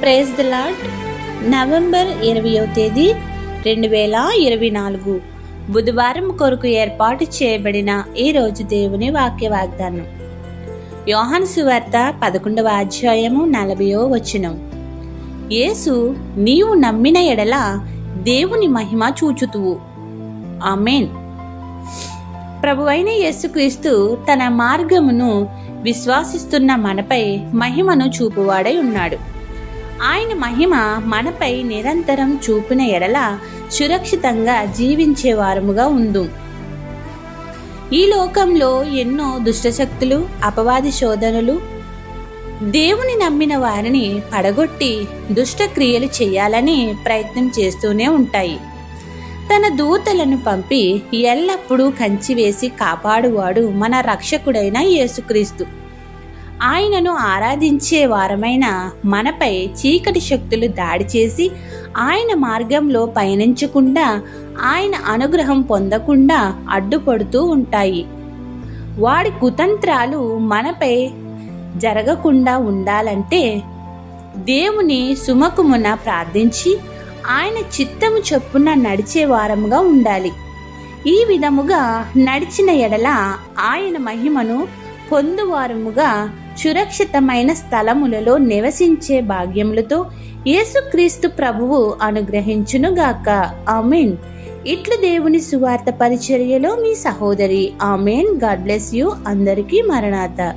Praise the lot November ఇరవయో తేదీ రెండు వేల ఇరవై నాలుగు. బుధవారం కొరకు ఏర్పాటు చేయబడిన ఈరోజు దేవుని వాక్య వాగ్దానం. యోహన్ సువార్త పదకొండవ అధ్యాయము నలభయో వచనం. యేసు నీవు నమ్మిన ఎడల దేవుని మహిమ చూచుతువు. ఆమెన్. ప్రభువైన యేసుక్రీస్తు తన మార్గమును విశ్వాసిస్తున్న మనపై మహిమను చూపువాడై ఉన్నాడు. ఆయన మహిమ మనపై నిరంతరం చూపిన ఎడల సురక్షితంగా జీవించేవారముగా ఉందు. ఈ లోకంలో ఎన్నో దుష్టశక్తులు అపవాది శోధనలు దేవుని నమ్మిన వారిని పడగొట్టి దుష్టక్రియలు చేయాలని ప్రయత్నం చేస్తూనే ఉంటాయి. తన దూతలను పంపి ఎల్లప్పుడూ కంచివేసి కాపాడువాడు మన రక్షకుడైన యేసుక్రీస్తు. ఆయనను ఆరాధించే వారమైన మనపై చీకటి శక్తులు దాడి చేసి ఆయన మార్గంలో పయనించకుండా ఆయన అనుగ్రహం పొందకుండా అడ్డుపడుతూ ఉంటాయి. వాడి కుతంత్రాలు మనపై జరగకుండా ఉండాలంటే దేవుని సుమకుమున ప్రార్థించి ఆయన చిత్తము చొప్పున నడిచే వారముగా ఉండాలి. ఈ విధముగా నడిచిన ఎడల ఆయన మహిమను పొందువారముగా సురక్షితమైన స్థలములలో నివసించే భాగ్యములతో యేసుక్రీస్తు ప్రభువు అనుగ్రహించునుగాక. ఆమెన్. ఇట్లు దేవుని సువార్త పరిచర్యలో మీ సహోదరి. ఆమెన్. God bless you. అందరికీ మరణాత.